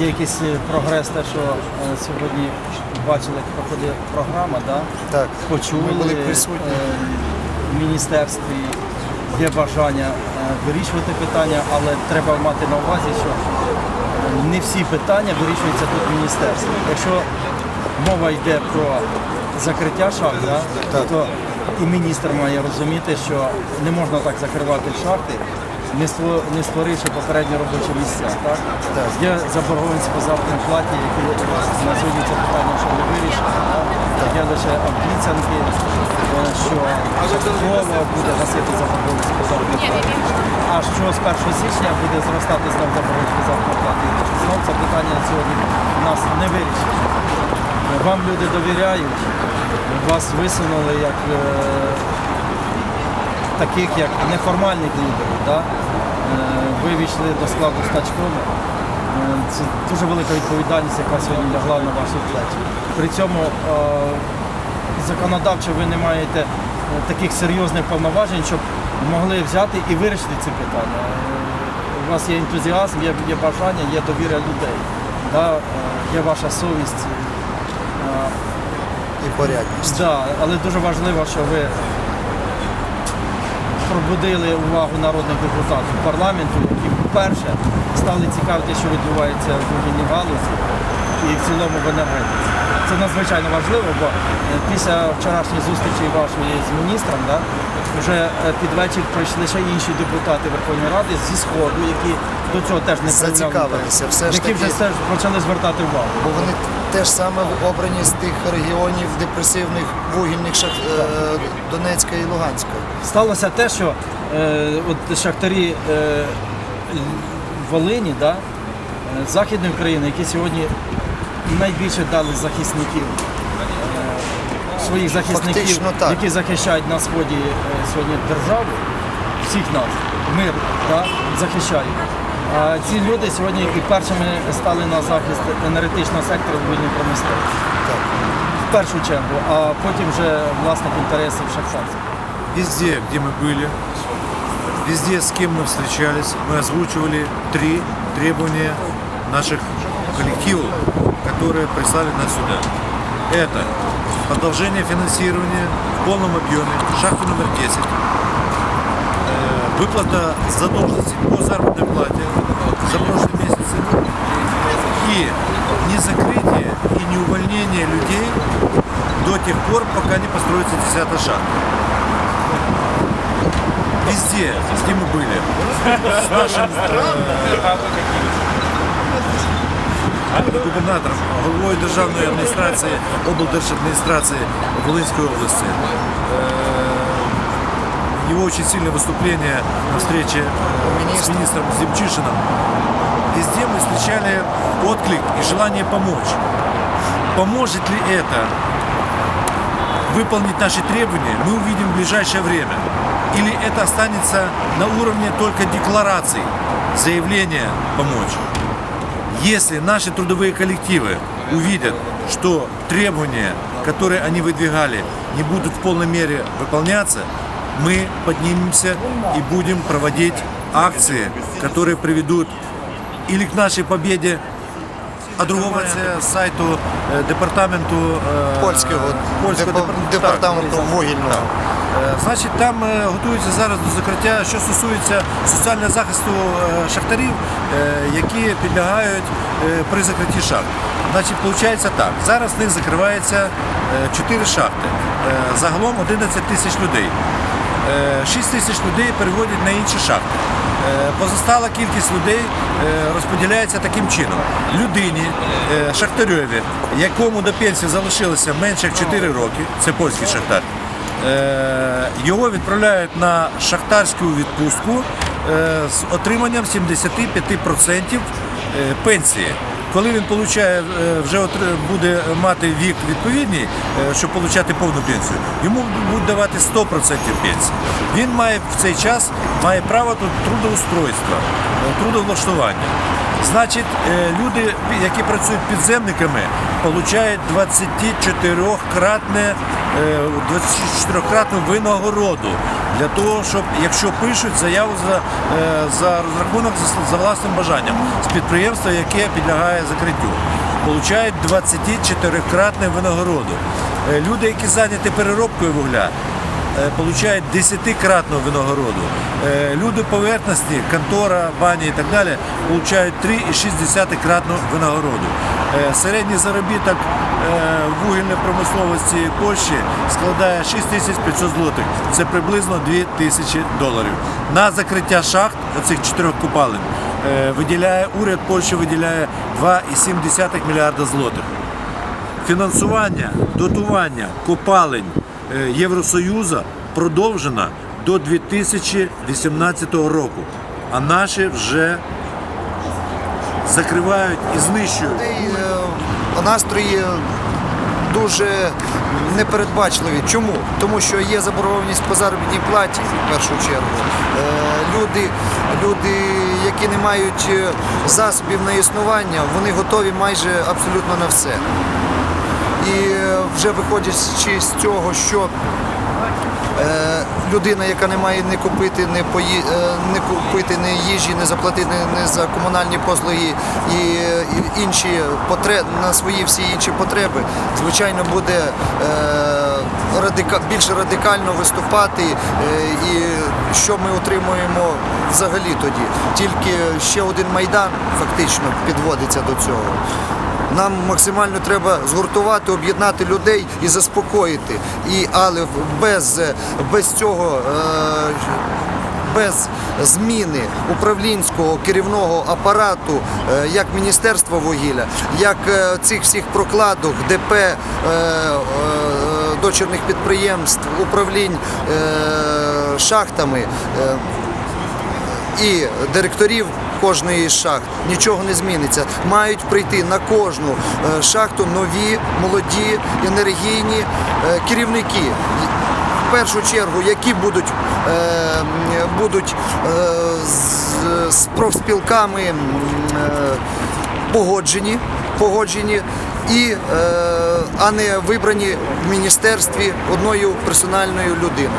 є якийсь е, прогрес, те, що е, сьогодні бачили, як проходить програма, да? Так, почули ми були присутні. е, в міністерстві. Є бажання вирішувати питання, але треба мати на увазі, що не всі питання вирішуються тут в міністерстві. Якщо мова йде про закриття шахт, да, то і міністр має розуміти, що не можна так закривати шахти, не створивши попередньо робочі місця. Так? Так. Є заборгованість по заробітній платі, які на сьогодні це питання ще не вирішено. Є лише обіцянки, е, що частково буде гасити заборгованість по заробітній платі. А що з 1 січня буде зростати знов заборгованість по заробітній платі? Знов це питання сьогодні у нас не вирішено. Вам люди довіряють, вас висунули як е, таких як неформальних лідерів. Да? Е, Ви війшли до складу стачкому. Е, Це дуже велика відповідальність, яка сьогодні лягла на ваші плечі. При цьому е, законодавчо ви не маєте таких серйозних повноважень, щоб могли взяти і вирішити ці питання. У вас є ентузіазм, є, є бажання, є довіра людей, да? є ваша совість. І порядність. Да, але дуже важливо, що ви пробудили увагу народних депутатів парламенту, які вперше стали цікавити, що відбувається в вугільній галузі і в цілому в енергетиці. Це надзвичайно важливо, бо е, після вчорашньої зустрічі вашої з міністром, да, вже е, під вечір прийшли ще інші депутати Верховної Ради зі Сходу, які до цього теж не Зацікавилися, все ж які вже теж почали звертати увагу. Бо вони теж саме обрані з тих регіонів депресивних вугільних шах... е, Донецька і Луганська. Сталося те, що е, от шахтарі е, Волині, да, Західної України, які сьогодні найбільше дали захисників, е, своїх захисників, Фактично так. які захищають на сході е, сьогодні державу, всіх нас, мир да, захищають. А ці люди сьогодні і першими стали на захист енергетичного сектору вугільної промисловості. Так. В першу чергу, а потім вже власних інтересів шахтарських. Везде, где мы были, везде, с кем мы встречались, мы озвучивали три требования наших коллективов, Которые прислали нас сюда. Это продолжение финансирования в полном объеме шахты номер 10, э, выплата задолженности по заработной плате за прошлые месяцы и не закрытие и не увольнение людей до тех пор, пока не построится 10 шахта. Везде, где мы были. С нашим э, губернатором, головою державної адміністрації, облдержадміністрації Волинської области. Э, Его очень сильное выступление на встрече э, с министром Земчишиным. Везде мы встречали отклик и желание помочь. Поможет ли это выполнить наши требования, мы увидим в ближайшее время. Или это останется на уровне только деклараций, заявления помочь. Если наши трудовые коллективы увидят, что требования, которые они выдвигали, не будут в полной мере выполняться, мы поднимемся и будем проводить акции, которые приведут или к нашей победе, а другого це з сайту е, департаменту е, Польського польського депо- департаменту так, вугільного. Е, Значить, там готуються зараз до закриття, що стосується соціального захисту шахтарів, які підлягають при закритті шахт. Значить, виходить так. Зараз в них закривається 4 шахти. Загалом 11 тисяч людей. 6 тисяч людей переводять на інші шахти. Е, Позостала кількість людей е, розподіляється таким чином. Людині, е, шахтареві, якому до пенсії залишилося менше як 4 роки, це польський шахтар, е, його відправляють на шахтарську відпустку е, з отриманням 75% е, пенсії. Коли він получає, е, вже буде мати вік відповідний, е, щоб отримати повну пенсію, йому будуть давати 100% пенсії. Він має в цей час має право трудоустройства, е, трудовлаштування. Значить, е, люди, які працюють підземниками, отримують 24-кратне, 24-кратну винагороду для того, щоб якщо пишуть заяву за, е, за розрахунок за, за власним бажанням з підприємства, яке підлягає закриттю, отримують 24-кратне винагороду. Е, Люди, які зайняті переробкою вугля, получають 10-кратну винагороду. Е, Люди поверхностні, контора, бані і так далі, получають 3,6-кратну винагороду. Е, Середній заробіток е, в вугільній промисловості Польщі складає 6500 злотих. Це приблизно 2000 доларів. На закриття шахт оцих чотирьох купалин е, виділяє уряд Польщі виділяє 2,7 мільярда злотих фінансування, дотування копалень е, Євросоюзу продовжено до 2018 року, а наші вже закривають і знищують. Е, настрої дуже непередбачливі. Чому? Тому що є заборгованість по заробітній платі в першу чергу. Е, Люди, люди, які не мають е, засобів на існування, вони готові майже абсолютно на все. І вже виходячи з цього, що Е, людина, яка не має не купити, не пої, е, не купити ні їжі, не заплатити не за комунальні послуги і, інші потреб на свої всі інші потреби, звичайно, буде е, радика, більш радикально виступати. І що ми отримуємо взагалі тоді? Тільки ще один майдан фактично підводиться до цього. Нам максимально треба згуртувати, об'єднати людей і заспокоїти. І, але без, без цього, е, без зміни управлінського керівного апарату, е, як Міністерства вугілля, як е, цих всіх прокладок, ДП, дочірних підприємств, управлінь шахтами. і директорів кожної шахт нічого не зміниться. Мають прийти на кожну е, шахту нові, молоді, енергійні е, керівники. В першу чергу, які будуть, е, будуть з, профспілками погоджені, погоджені і, а не вибрані в міністерстві одною персональною людиною.